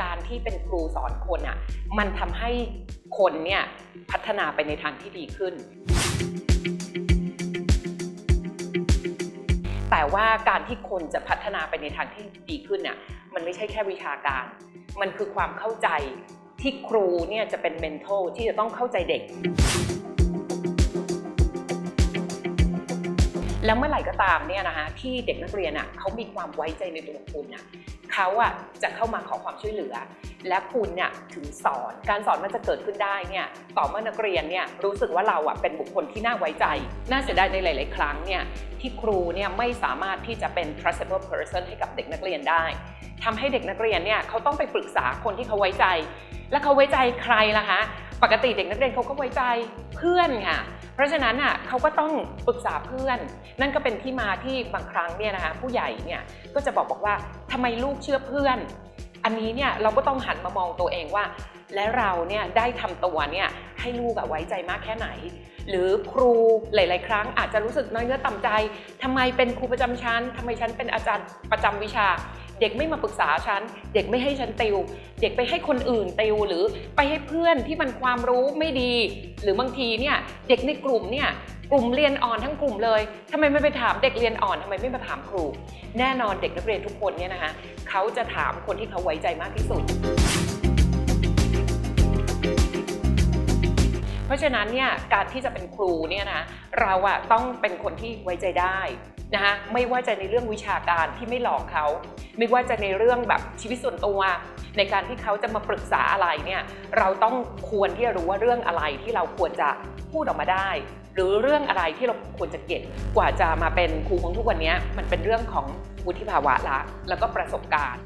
การที่เป็นครูสอนคนอะมันทำให้คนเนี่ยพัฒนาไปในทางที่ดีขึ้น แต่ว่าการที่คนจะพัฒนาไปในทางที่ดีขึ้นน่ะมันไม่ใช่แค่วิชาการ มันคือความเข้าใจที่ครูเนี่ยจะเป็นเมนทลที่จะต้องเข้าใจเด็ก แล้วเมื่อไหร่ก็ตามเนี่ยนะคะที่เด็กนักเรียนอะเขามีความไว้ใจในตัวคุณอะเขาอะจะเข้ามาขอความช่วยเหลือ และคุณเนี่ยถึงสอนการสอนมันจะเกิดขึ้นได้เนี่ยต่อเมื่อนักเรียนเนี่ยรู้สึกว่าเราอะเป็นบุคคลที่น่าไว้ใจ น่าเสียดายในหลาย ๆ ครั้งเนี่ยที่ครูเนี่ยไม่สามารถที่จะเป็น trustable person ให้กับเด็กนักเรียนได้ทำให้เด็กนักเรียนเนี่ยเขาต้องไปปรึกษาคนที่เขาไว้ใจ แล้วเขาไว้ใจใครล่ะคะปกติเด็กนักเรียนเขาก็ไว้ใจเพื่อนค่ะ ราะฉะนั้นอะเขาก็ต้องปรึกษาเพื่อน นั่นก็เป็นที่มาที่บางครั้งเนี่ยนะคะผู้ใหญ่เนี่ยก็จะบอกบอกว่าทำไมลูกเชื่อเพื่อน อันนี้เนี่ยเราก็ต้องหันมามองตัวเองว่า และเราเนี่ยได้ทำตัวเนี่ยให้ลูกอะไว้ใจมากแค่ไหน หรือครูหลาย ๆ ครั้งอาจจะรู้สึกน้อยเนื้อต่ำใจทำไมเป็นครูประจำชั้นทำไมฉันเป็นอาจารย์ประจำวิชา เด็กไม่มาปรึกษาฉัน เด็กไม่ให้ฉันติว เด็กไปให้คนอื่นติวหรือไปให้เพื่อนที่มันความรู้ไม่ดี หรือบางทีเนี่ยเด็กในกลุ่มเนี่ยกลุ่มเรียนอ่อนทั้งกลุ่มเลยทำไมไม่ไปถามเด็กเรียนอ่อนทำไมไม่มาถามครู แน่นอนเด็กนักเรียนทุกคนเนี่ยนะคะเขาจะถามคนที่เขาไว้ใจมากที่สุด เพราะฉะนั้นเนี่ยการที่จะเป็นครูเนี่ยนะเราอะต้องเป็นคนที่ไว้ใจได้ นะคะไม่ว่าจะในเรื่องวิชาการที่ไม่หลอกเขา ไม่ว่าจะในเรื่องแบบชีวิตส่วนตัว ในการที่เขาจะมาปรึกษาอะไรเนี่ยเราต้องควรที่จะรู้ว่าเรื่องอะไรที่เราควรจะพูดออกมาได้ หรือเรื่องอะไรที่เราควรจะเก็บกว่าจะมาเป็นครูของทุกวันนี้มันเป็นเรื่องของวุฒิภาวะละแล้วก็ประสบการณ์